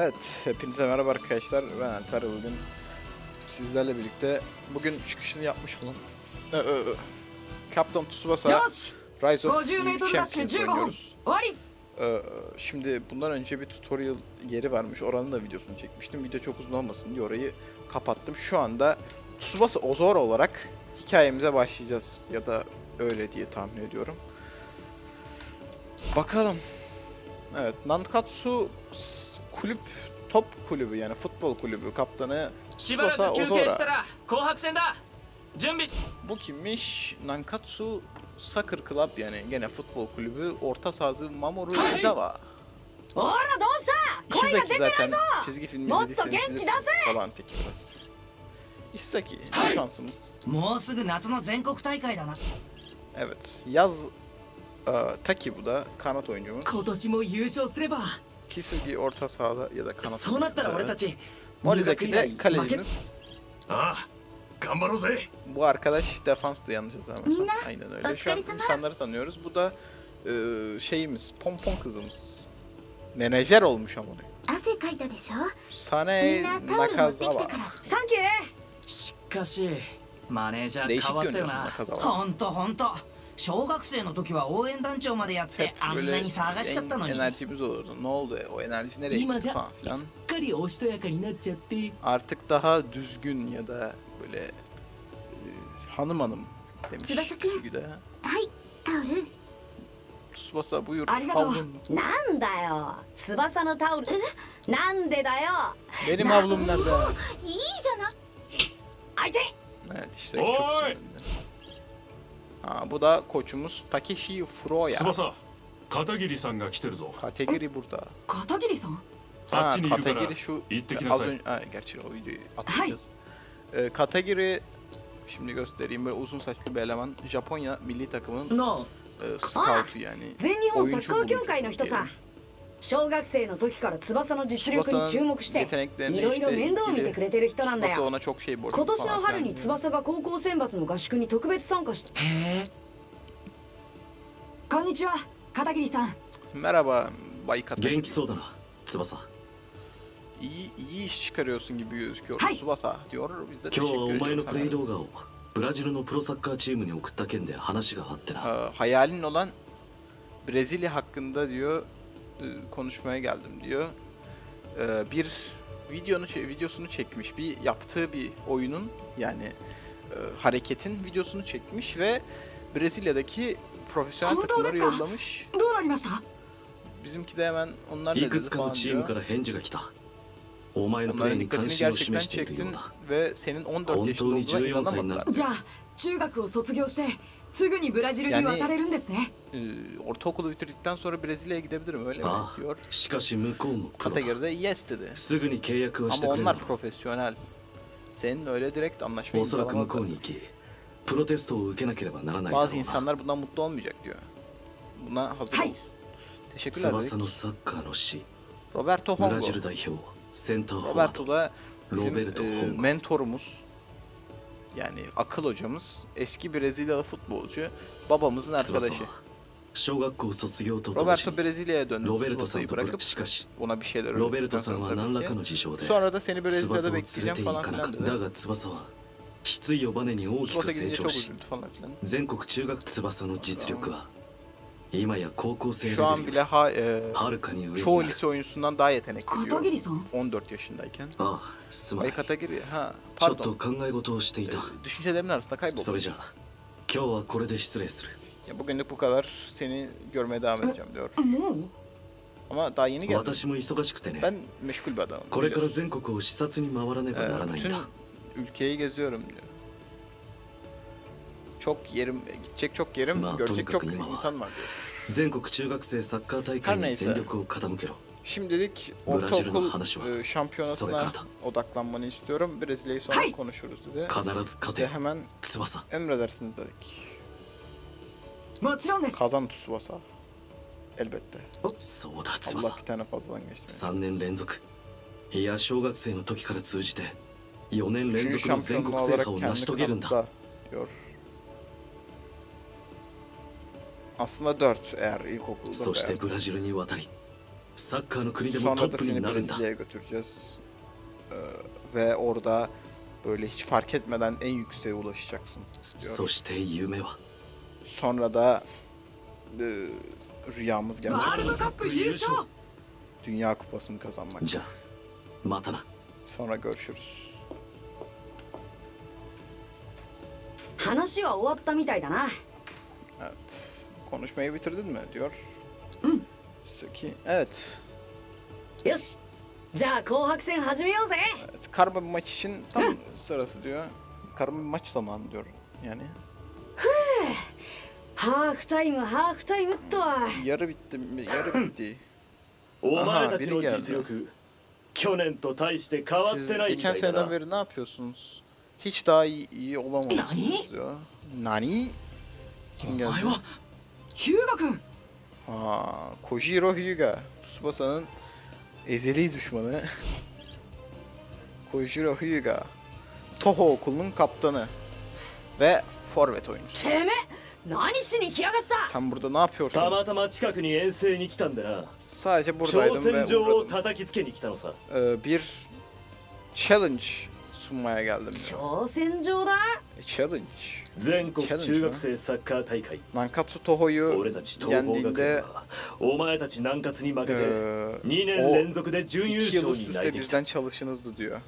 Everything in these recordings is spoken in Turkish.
Evet, hepinize merhaba arkadaşlar. Ben Alper. Bugün sizlerle birlikte bugün çıkışını yapmış olan Captain Tsubasa Rise of Champions oynuyoruz. Şimdi bundan önce bir tutorial yeri varmış. Oranın da videosunu çekmiştim. Video çok uzun olmasın diye orayı kapattım. Şu anda Tsubasa Ozor olarak hikayemize başlayacağız ya da öyle diye tahmin ediyorum. Bakalım. Evet, Nankatsu kulüp top kulübü yani futbol kulübü kaptanı Tsubasa Ozora. Bu kimmiş? Nankatsu Soccer Club yani gene futbol kulübü orta sazı Mamoru Izawa. Ora donsa! Ishizaki zaten çizgi filmi izlediyseniz falan teki biraz. Ishizaki şansımız. Evet yaz uh, Taki bu da kanat oyuncumu. Kisugi orta sahada ya da kanat. Morizaki de kalecimiz. Bu arkadaş defanstı yanlış hatırlamıyorsam. Aynen öyle. Şu an insanları tanıyoruz. Bu da e, şeyimiz, pompon kızımız. Menajer olmuş ama. Sane Nakazawa. Sanki. Değişik görünüyorsun Nakazawa. Honto honto. 小学生の時は応援団長までやって Hep あん böyle なに騒がしかったの en, に enerjimiz olurdu. Ne oldu? O enerji nereye 今 gitti じゃ falan す filan. っかりおしとやかになっちゃって Artık daha düzgün ya da böyle e, hanım hanım demiş. Tsubasa-kun. Güde. はいタオル Tsubasa buyur. ありがとう havlun. なんだよ翼のタオルなんでだよ Benim havlum nerede? いいじゃない相手 Evet işte Oy! çok sinirli. Ha, bu da koçumuz Takeshi Furuya. Tsubasa, Katagiri-san ga kiteru. Katagiri burada. Katagiri-san? Ha, Katagiri şu az önce ha, gerçi o videoyu atacağız. Ee, Katagiri şimdi göstereyim böyle uzun saçlı bir eleman Japonya milli takımının no. e, scoutu yani. Oyuncu bulucu. 小学生の時から翼の実力に注目していろいろ面倒を見てくれてる人なんだ今年の春に翼が高校選抜の合宿に特別参加してこんにちは片桐さん。元気そうだな翼。いい翼今日はお前のプレイ動画をブラジルのプロサッカーチームに送った件で話があってな。E, konuşmaya geldim diyor. E, bir videonu videosunu çekmiş. Bir yaptığı bir oyunun yani e, hareketin videosunu çekmiş ve Brezilya'daki profesyonel takımları yollamış. Bizimki de hemen onlar ne dedi falan diyor. Onların dikkatini gerçekten çektin ve senin 14 yaşında olduğuna inanamadılar. るじゃあ中学を卒業してすぐにブラジルに渡れるんですね Ee, ortaokulu bitirdikten sonra Brezilya'ya gidebilirim öyle miあdiyor. あしかし向こうもプロだ Kategoride yes dedi. すぐに契約はして Ama くれる onlar だろ profesyonel. Senin öyle direkt う anlaşma おそらく向こう imzalamazlar. に行きプロテストを受けなければならないだろ Bazı うな insanlar bundan mutlu olmayacak diyor. Buna hazır Hay. ol. Teşekkürler 翼の dedik. サッカーの師 Roberto ブラ Hongo. ジル代表センターフォワー Roberto ド da bizim Roberto e, Hongo. mentorumuz. Yani akıl hocamız. Eski Brezilyalı futbolcu. Babamızın 翼 arkadaşı. は小学校卒業と同時 Roberto に Brezilya'ya döndü. ロベルトさん Tsubasa'yı と bırakıp しかし ona bir şeyler ロベルト öğrettikten さん sonra は何ら tabii か ki. の事情で Sonra da seni 翼 Brezilya'da を連れ bekleyeceğim て行 falan かな filan く dedi. だが翼は失意をバネに大き Tsubasa く成 gidince 長 çok し üzüldü falan filan. 全国中学翼の実力は今や高校生レベ şu an bile ha, e, çoğu lise oyuncusundan daha yetenekli diyor. 14 yaşındayken. Ah, Ay Katagiri ha pardon. E, düşüncelerimin arasında kayboldu. Ya bugünlük bu kadar seni görmeye devam edeceğim diyor. Ama daha yeni geldim. Ben meşgul bir adamım. Biliyorsun. Ee, bütün ülkeyi geziyorum diyor Çok yerim, gidecek çok yerim, Ma, görecek çok tonikaku ima wa. insan var diyor. 全国中学生サッカー大会に全力を傾けろ Şimdilik Brazil'in ortaokul hanışı var. e, şampiyonasına Sonra odaklanmanı istiyorum. Brezilya'yı sonra Hay. konuşuruz dedi. 必ず勝 İşte てよ hemen 翼 emredersiniz dedik. もちろんです Kazan Tsubasa. Elbette. そうだ Allah 翼 bir tane fazladan geçti. 3年連続いや小学生の時から通じて4年連 Üçüncü 続の全 şampiyonluğu 国制 olarak 覇を成し kendini 遂げるんだ Aslında 4 eğer ilkokulda そして sayarsak. ブラジルに渡り サッカーの国でも Sonra ト da ップに seni なるんだ Brezilya'ya götüreceğiz. Ee, ve orada böyle hiç fark etmeden en yükseğe ulaşacaksın. そして夢は Sonra da e, rüyamız ワール gerçek. ドカップ優勝 Dünya kupasını kazanmak. じゃあまたな Sonra görüşürüz. 話は終わったみたいだな Evet. Konuşmayı bitirdin mi diyor. Hmm. Saki. Evet. Yosh. Ja, kouhaksen hajimeyou. Evet, karma maç için tam sırası diyor. Karma maç zamanı diyor yani. Half time, half time to. Yarı bitti, yarı bitti. お前たちの実力、去年と大して変わっ Siz てないん geçen だよ seneden な。beri ne yapıyorsunuz? Hiç daha iyi, iyi olamamışsınız diyor. Nani? Kim geldi? Hyuga-kun. Aa, Kojiro Hyuga. Tsubasa'nın ezeli düşmanı. Kojiro Hyuga. Toho okulunun kaptanı. Ve forvet oyuncusu. Teme! Nanisini kiyagatta? Sen burada ne yapıyorsun? Tamatama çikaku ni ensei ni kitan da Sadece buradaydım ve uğradım. Ee, bir challenge sunmaya geldim. diyor. 挑戦状だ E, Challenge. 全国 Challenge 中学生サッカー大会 Nankatsu Toho'yu 俺たち東邦学園 yendiğinde はお前たち南葛に負けて ee, 2年 o 連続で準優 iki yıl 勝 üst に泣 üste いてきた bizden çalışınızdı diyor.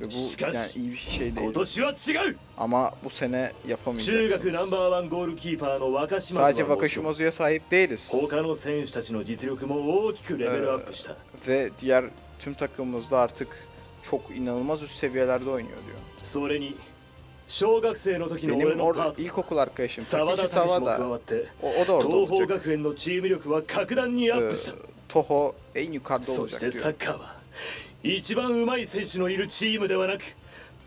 Ve bu Şikaş, yani iyi bir şey 今 değil. 年は違う Ama bu sene 中学ナンバ yapamayacaksınız. ーワンゴールキーパーの若島 Sadece はもちろん Wakashimazu'ya sahip değiliz. 他の選手たちの実力も大きくレベルアップした、 Ve diğer tüm takımımızda artık çok inanılmaz üst seviyelerde oynuyor diyor. それに小学生の時の俺 Benim の or パート ilkokul arkadaşım 沢 Takeshi 田武史も加 Sawada わって o, o da orada 東邦 olacak. 学園のチーム力は格段にアップした Ee, Toho en yukarıda そし olacak てサ diyor. ッカーは一番うまい選手のいるチームではなく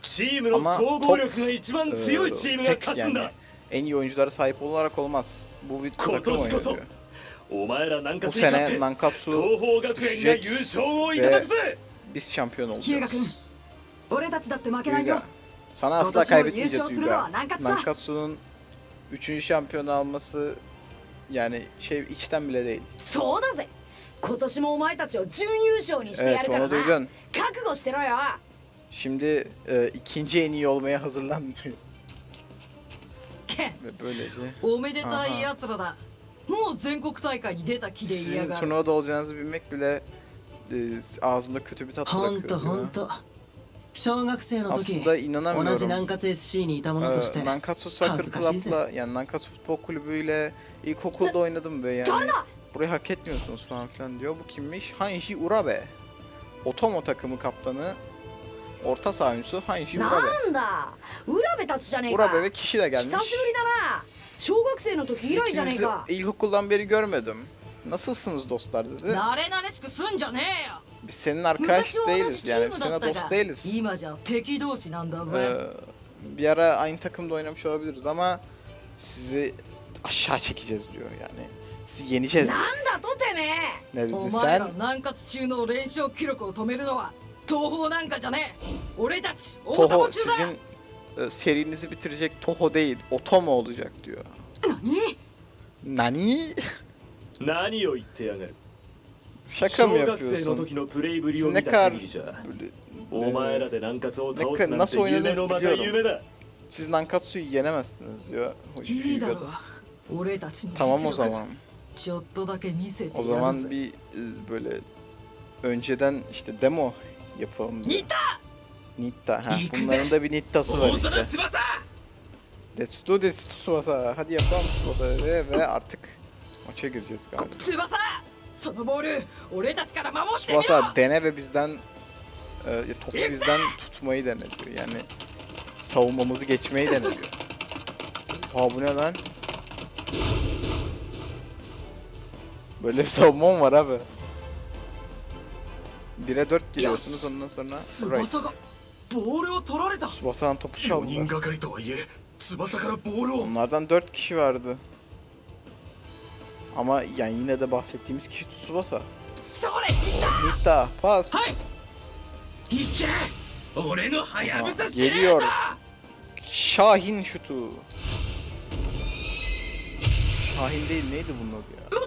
チームの Ama 総合力が一番 Ee, 強いチームが tek 勝つん yani だ en iyi oyunculara sahip olarak olmaz. Bu bir takım 今年 oyunu こそ diyor. お前ら南 Bu 葛に勝っ sene て Nankatsu 東邦学園が優勝をいただくぜ biz şampiyon ヒューガ君 olacağız. 俺たちだって負けないよ Hyuga. Sana asla Kotoşu kaybetmeyeceğiz優勝するのは Hyuga. Nankatsu. Nankatsu'nun 3. şampiyonu alması yani şey içten bile değil. そうだぜ今年もお前たちを準優勝にしてや Evet るから onu な duydun. 覚悟してろよ Şimdi e, ikinci en iyi olmaya hazırlan diyor. け Ve böylece おめでたいやつらだもう全国大会に出た気でいや sizin がる turnuvada olacağınızı bilmek bile e, ağzımda kötü bir tat ほん bırakıyor とほん diyor. と小学生の時 Aslında 同じ inanamıyorum. 南葛 SC にいた者として Ee, Nankatsu Soccer 恥ずかしいぜ Club'la yani Nankatsu Futbol Kulübü'yle ilkokulda oynadım ve yani burayı hak etmiyorsunuz falan filan diyor. Bu kimmiş? Hanji Urabe. Otomo takımı kaptanı. Orta saha oyuncusu Hanji な Urabe. んだ浦部たちじゃねえか Urabe ve kişi de 久 gelmiş. しぶりだな小学生の時 Siz 以来じゃねえ ikinizi か ilkokuldan beri görmedim. Nasılsınız dostlar dedi. 慣れ慣れしくすんじゃねえよ Biz senin arkadaş 昔は同じ değiliz チ yani ー biz ムだ seninle った dost が değiliz. 今じゃ敵同士なんだ Ee, ぜ bir ara aynı takımda oynamış olabiliriz ama sizi aşağı çekeceğiz diyor yani. Sizi yeneceğiz. なんだとてめえ Ne お dedi 前ら sen? 南葛中の連勝記録を止めるのは東方なんかじゃねえ俺たち大友 Toho 中だ sizin e, serinizi bitirecek Toho değil, Otomo olacak diyor. 何 Nani? 何を言ってやがる Şaka mı 小学生の yapıyorsun? 時のプレイぶり Siz を ne 見た kadar 限りじゃ böyle, お前ら e, で南葛を倒 ne す kadar なん nasıl て夢 oynadığınızı のまた biliyorum. 夢だ siz Nankatsu'yu yenemezsiniz diyor. いいだろ Hyuga'da. う俺たちの Tamam o 実力 zaman. ちょっとだけ見せて O やる zaman ぜ bir e, böyle önceden işte demo yapalım diyor. 似た Nitta. Ha, İyi kız bunların da bir Nitta'sı var işte. 翼 Let's do this Tsubasa. Hadi yapalım Tsubasa dedi ve artık Maça gireceğiz galiba. Tsubasa! Tsubasa dene ve bizden e, topu bizden tutmayı denediyor. Yani savunmamızı geçmeyi denediyor. Ha bu ne lan? Böyle bir savunma mı var abi? 1'e 4 giriyorsunuz ondan sonra right. Tsubasa'nın topu çaldı. Onlardan 4 kişi vardı. Ama yani yine de bahsettiğimiz kişi Tsubasa. Nita pas. Aha, geliyor. Şahin şutu. Şahin değil neydi bunun adı ya?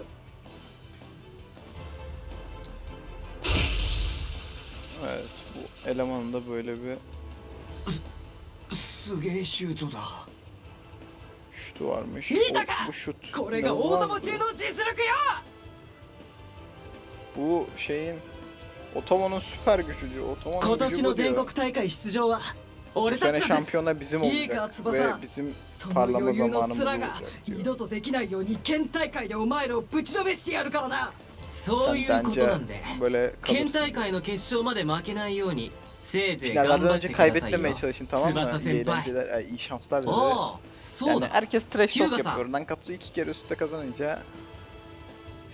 Evet bu elemanın da böyle bir... Suge şutu da. ことはあ。これが大友中の実力よーシ。ジュ。今年の全国大会出場は俺たちのチャンピオンはビズモンでビズモンパラムザマンが二度とできないように県大会でお前らをぶちのめしてやるからなそういうことなんで県大会の決勝まで負けないように Finallerden 頑張っ önce てくださいよ kaybetmemeye çalışın tamam mı? 翼 İyi 先輩 eğlenceler, ay, iyi şanslar dedi. おおそう Yani だ herkes trash talk Hyuga-san. yapıyor. Nankatsu iki kere üstte kazanınca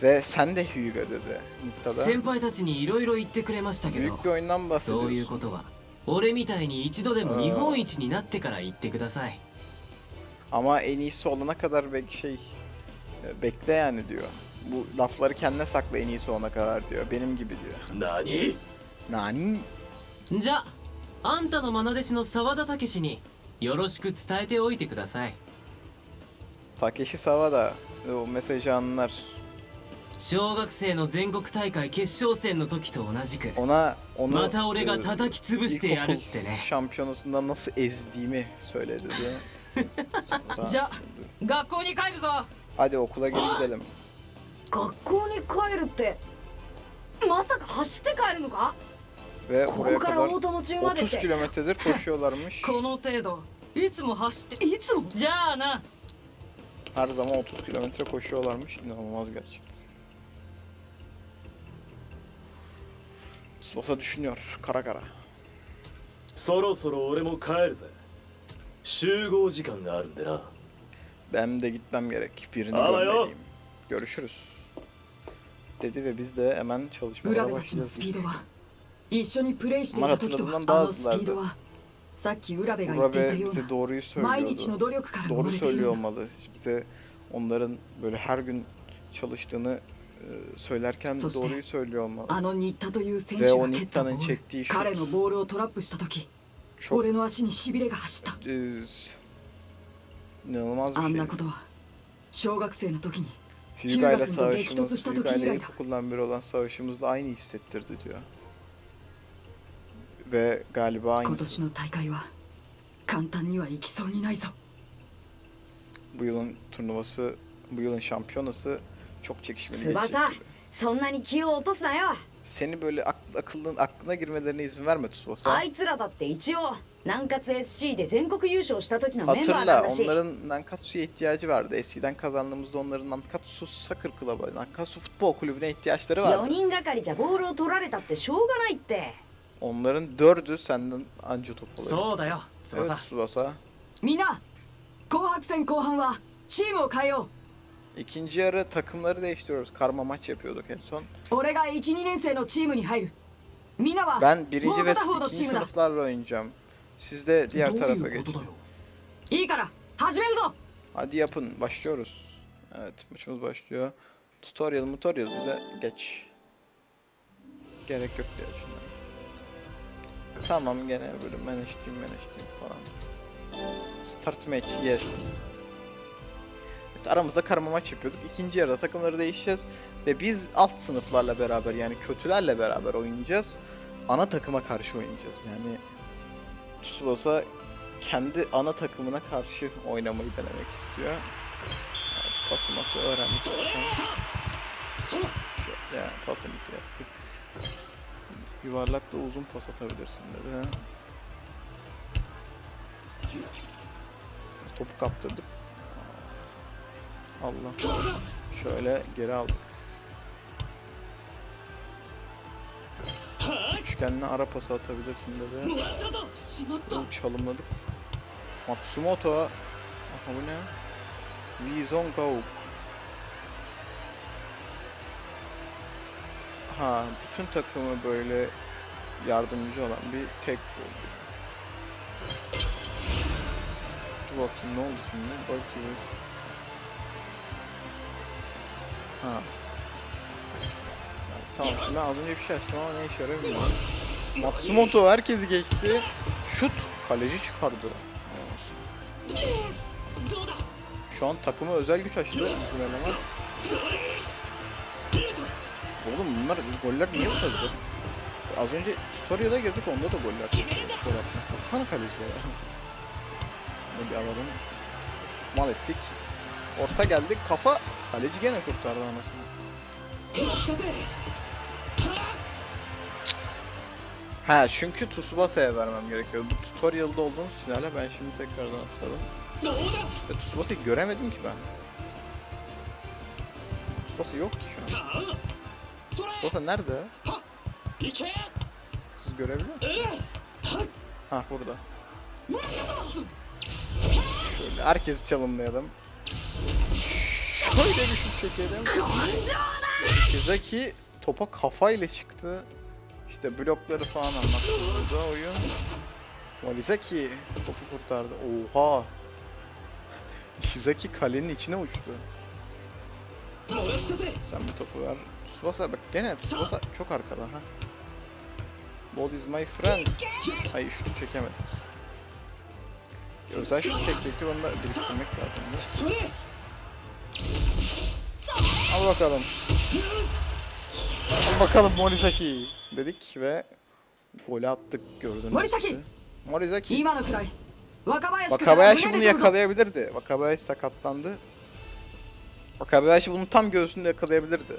ve sen de Hyuga dedi Nitta'da. 先輩たちにいろいろ言ってくれましたけど Büyük bir oyundan そういう bahsediyorsun. ことは俺みたいに一度でも日本一になってから言ってください Ama en iyisi olana kadar belki şey e, bekle yani diyor. Bu lafları kendine sakla en iyisi olana kadar diyor. Benim gibi diyor. 何 Nani? じゃああんたの愛弟子の沢田武によろしく伝えておいてください。武氏は田メッセージあなる。小学生の全国大会決勝戦の時と同じくまた俺が叩き潰してやるってね。シャンピオンスナナスディメそれで じゃあ学校に帰るぞ。学校に帰るってまさか走って帰るのか？Ve こ oraya こから kadar 大友中までっ 30 て kilometredir koşuyorlarmış. この程度いつも走っていつもじゃあな Her zaman 30 kilometre koşuyorlarmış. İnanılmaz gerçekten. Tsubasa düşünüyor. Kara kara. そろそろ俺も帰るぜ集合時間があるんでな Benim de gitmem gerek. Birini Ama yok. görmeliyim. Görüşürüz. Dedi ve biz de hemen 浦 çalışmalara 部たちの başlayacağız. スピードは 一緒にプレイしていた時とあのスピードはさっき浦部が言っていたような毎日の努力から生まれている bize onların böyle her gün çalıştığını e, söylerken doğruyu söylüyor olmalı. Ve o Nitta'nın çektiği şut. Çok e, inanılmaz bir şey. Hyuga ile savaşımız, Hyuga ile ilkokuldan beri olan savaşımızla aynı hissettirdi diyor Ve galiba 今 aynı. 年の大会は簡単にはいきそうにないぞ Bu yılın turnuvası, bu yılın şampiyonası çok çekişmeli 翼 geçecek. そんなに気を落とすなよ Seni böyle ak akıllın aklına girmelerine izin verme Tsubasa. あいつらだって一応南葛 SC で全国優勝した時のメンバーな Hatırla んだし onların Nankatsu'ya ihtiyacı vardı. Eskiden kazandığımızda onların Nankatsu Soccer Club'a, Nankatsu Futbol Kulübü'ne ihtiyaçları 4 vardı. 人がかりじゃボールを取られたってしょうがないって Onların dördü senden anca top alıyor. そうだよ Evet 翼 Tsubasa. みんな紅白戦後半はチームを変えよ İkinci yarı takımları değiştiriyoruz. Karma maç yapıyorduk en son. う俺が12年生のチームに入るみんなは Ben も birinci う ve 片方のチ ikinci ームだ sınıflarla oynayacağım. Siz de ど diğer うい tarafa うこと geçin. だよいいから始めるぞ Hadi yapın. Başlıyoruz. Evet maçımız başlıyor. Tutorial tutorial bize geç. Gerek yok diyor şundan. Tamam gene böyle manage team manage team falan. Start match yes. Evet, aramızda karma maç yapıyorduk. İkinci yarıda takımları değişeceğiz. Ve biz alt sınıflarla beraber yani kötülerle beraber oynayacağız. Ana takıma karşı oynayacağız. Yani Tsubasa kendi ana takımına karşı oynamayı denemek istiyor. Evet, pasıması öğrendik. Şöyle yani pasımızı yaptık. Yuvarlakta uzun pas atabilirsin dedi. Topu kaptırdık. Allah. Şöyle geri aldık. Üçgenle ara pası atabilirsin dedi. Bunu çalımladık. Matsumoto. Aha bu ne? Lee Ha, bütün takımı böyle yardımcı olan bir tek oldu. Dur bakayım ne oldu şimdi? Bakayım. Ha. Ya, tamam şimdi ben az önce bir şey açtım ama ne işe yarıyor bilmiyorum. Matsumoto herkesi geçti. Şut kaleci çıkardı. Şu an takıma özel güç açtı bizim eleman. Oğlum bunlar goller niye kadar? Az önce tutorial'a girdik onda da goller. Gol attık. Baksana kalecilere. Bunu bir alalım. Uf, mal ettik. Orta geldik. Kafa. Kaleci gene kurtardı anasını. Ha çünkü Tsubasa'ya vermem gerekiyor. Bu tutorial'da olduğumuz için hala ben şimdi tekrardan atladım. Ve Tsubasa'yı göremedim ki ben. Tsubasa yok ki şu an. Tsubasa nerede? Siz görebiliyor musunuz? Ha burada. Şöyle herkesi çalımlayalım. Şöyle bir şut çekelim. Kizaki topa kafayla çıktı. İşte blokları falan anlattı burada oyun. Morizaki topu kurtardı. Oha! Shizaki kalenin içine uçtu. Sen bir topu ver. Tsubasa bak gene Tsubasa çok arkada ha. Ball is my friend. Hayır şutu çekemedik. Özel şutu çekecekti onu da biriktirmek lazım. Al bakalım. Al bakalım Morisaki dedik ve golü attık gördüğünüz Morisaki. gibi. Morisaki. Wakabayashi bunu yakalayabilirdi. Wakabayashi sakatlandı. Wakabayashi bunu tam göğsünde yakalayabilirdi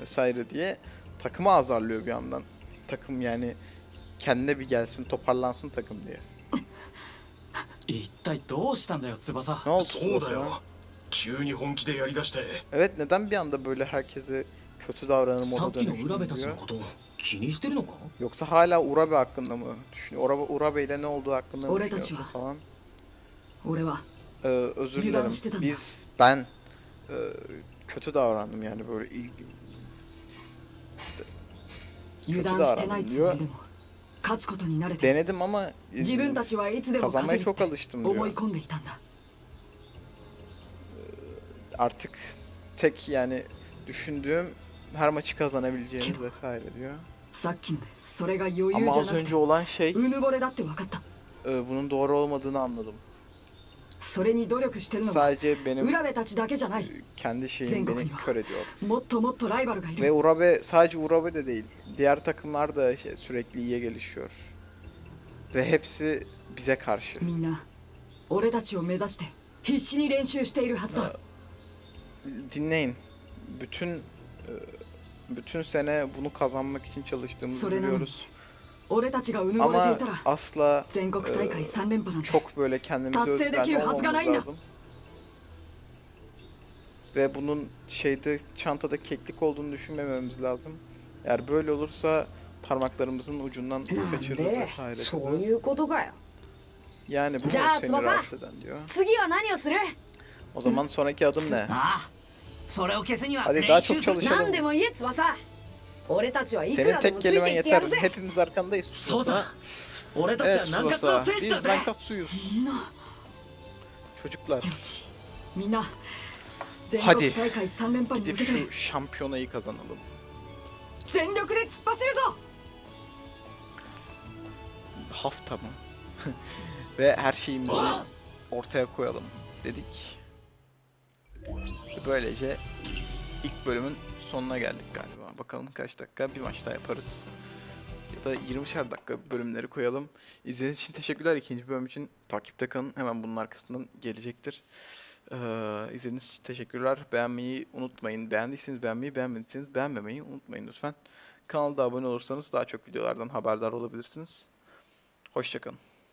Vesaire diye takımı azarlıyor bir yandan. Takım yani kendine bir gelsin toparlansın takım diye. 一体どうしたんだよ翼 Ne oldu そうだ Tsubasa? よ急に本気でやりだして Evet neden bir anda böyle herkese kötü davranır さ moda っきの浦部 dönüştü たちの diyor. こと気にしてるのか Yoksa hala Urabe hakkında mı düşünüyor? Urabe, Urabe ile ne olduğu hakkında mı Orada düşünüyorsun çıva. falan? 俺は Ee, özür Birden dilerim. işte de- Biz, ben e, kötü davrandım yani böyle ilgi, 油断してないつもりでも勝つことに慣れて denedim ama e, 自分たちはいつでも勝て kazanmaya る çok って alıştım 思 diyor. い込んでいたんだ Artık tek yani düşündüğüm her maçı kazanabileceğimiz vesaire diyor. さっきのでそれが余裕 Ama じゃ az なくて önce olan şey うぬぼれだって分かった e, bunun doğru olmadığını anladım. それに努力してるのは Sadece benim 浦部たちだけじゃない kendi şeyim Zengo beni Klima. kör ediyor. もっともっとライバルがい Ve る Urabe sadece Urabe de değil. Diğer takımlar da şey, sürekli iyiye gelişiyor. Ve hepsi bize karşı. みんな俺たちを目指して必死に練習しているはずだ Dinleyin. Bütün e, bütün sene bunu kazanmak için çalıştığımızı Sorry, biliyoruz. Ama asla e, çok böyle kendimizi özgüvenli olmamamız lazım. Ve bunun şeyde çantada keklik olduğunu düşünmememiz lazım. Eğer böyle olursa parmaklarımızın ucundan kaçırırız vesaire. Yani bu seni rahatsız eden diyor. O zaman sonraki adım ne? Hadi daha çok çalışalım. Senin らで tek もついて kelimen いってや yeter. るぜ Hepimiz arkandayız. そうだ俺たち Evet は南葛 Tsubasa. の戦士だ Biz ぜ Nankatsuyuz. みんな Çocuklar よしみんな全 Hadi. 国大会3連覇に向 gidip けて şu şampiyonayı kazanalım. 全力で突っ走るぞ Hafta mı? Ve her şeyimizi ortaya koyalım dedik. Böylece ilk bölümün sonuna geldik galiba. Bakalım kaç dakika bir maç daha yaparız. Ya da 20'şer dakika bölümleri koyalım. İzlediğiniz için teşekkürler. İkinci bölüm için takipte kalın. Hemen bunun arkasından gelecektir. Ee, izlediğiniz için teşekkürler. Beğenmeyi unutmayın. Beğendiyseniz beğenmeyi, beğenmediyseniz beğenmemeyi unutmayın lütfen. Kanalda abone olursanız daha çok videolardan haberdar olabilirsiniz. Hoşçakalın.